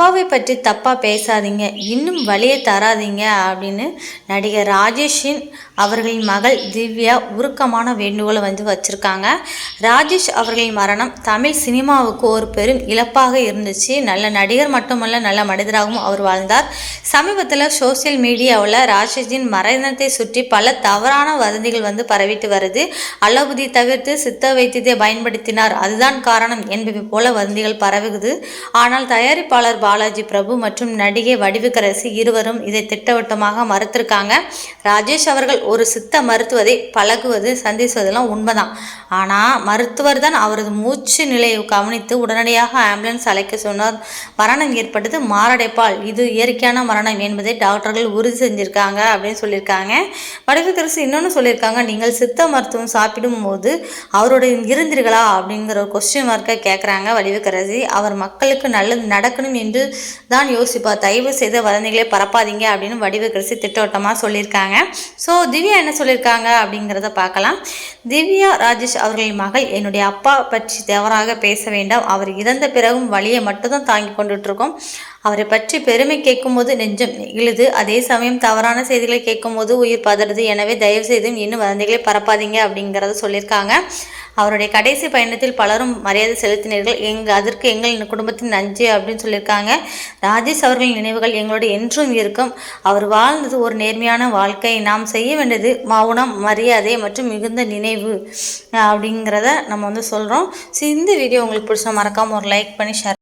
அப்பாவை பற்றி தப்பாக பேசாதீங்க இன்னும் வழியை தராதீங்க அப்படின்னு நடிகர் ராஜேஷின் அவர்களின் மகள் திவ்யா உருக்கமான வேண்டுகோளை வந்து வச்சுருக்காங்க. ராஜேஷ் அவர்களின் மரணம் தமிழ் சினிமாவுக்கு ஒரு பெரும் இழப்பாக இருந்துச்சு. நல்ல நடிகர் மட்டுமல்ல நல்ல மனிதராகவும் அவர் வாழ்ந்தார். சமீபத்தில் சோசியல் மீடியாவில் ராஜேஷின் மரணத்தை சுற்றி பல தவறான வதந்திகள் வந்து பரவிட்டு வருது. அலபுதி தவிர்த்து சித்த வைத்தியத்தை பயன்படுத்தினார். அதுதான் காரணம் என்பவை போல வதந்திகள் பரவுகுது ஆனால் தயாரிப்பாளர் பாலாஜி பிரபு மற்றும் நடிகை வடிவுக்கரசி இருவரும் இதை திட்டவட்டமாக மறுத்திருக்காங்க. ராஜேஷ் அவர்கள் ஒரு சித்த மருத்துவரை பழகுவது சந்திப்பதெல்லாம் உண்மைதான். ஆனால் மருத்துவர் தான் அவரது மூச்சு நிலையை கவனித்து உடனடியாக ஆம்புலன்ஸ் அழைக்க சொன்னார். மரணம் ஏற்பட்டது மாரடைப்பால். இது இயற்கையான மரணம் என்பதை டாக்டர்கள் உறுதி செஞ்சிருக்காங்க அப்படின்னு சொல்லியிருக்காங்க. வடிவுக்கரசி இன்னொன்று சொல்லியிருக்காங்க. நீங்கள் சித்த மருத்துவம் சாப்பிடும் போது அவருடைய இருந்தீர்களா அப்படிங்கிற ஒரு கொஸ்டின் மார்க்கை கேட்குறாங்க வடிவுக்கரசி அவர் மக்களுக்கு நல்லது நடக்கணும் என்று தான் யோசிப்பார் தயவு செய்த வதந்திகளை பரப்பாதீங்க அப்படின்னு வடிவுக்கரசி திட்டவட்டமாக சொல்லியிருக்காங்க. ஸோ திவ்யா என்ன சொல்லியிருக்காங்க அப்படிங்கிறத பார்க்கலாம். திவ்யா ராஜேஷ் அவர்களின் மகள் என்னுடைய அப்பா பற்றி தவறாக பேச வேண்டாம். அவர் இறந்த பிறகும் வழியை மட்டும்தான் தாங்கி கொண்டுட்ருக்கோம் அவரை பற்றி பெருமை கேட்கும்போது நெஞ்சம் இழுது அதே சமயம் தவறான செய்திகளை கேட்கும்போது உயிர் பதறுது. எனவே தயவு செய்தும் இன்னும் வதந்திகளை பரப்பாதீங்க அப்படிங்கிறத சொல்லியிருக்காங்க. அவருடைய கடைசி பயணத்தில் பலரும் மரியாதை செலுத்தினீர்கள். எங்கள் அதற்கு எங்கள் குடும்பத்தின் நஞ்சு அப்படின்னு சொல்லியிருக்காங்க. ராஜேஷ் அவர்களின் நினைவுகள் எங்களோட என்றும் இருக்கும். அவர் வாழ்ந்தது ஒரு நேர்மையான வாழ்க்கை. நாம் செய்ய வேண்டியது மௌனம் மரியாதை மற்றும் மிகுந்த நினைவு அப்படிங்கிறத நம்ம வந்து சொல்கிறோம் ஸோ இந்த வீடியோ உங்களுக்கு பிடிச்ச மறக்காமல் ஒரு லைக் பண்ணி ஷேர்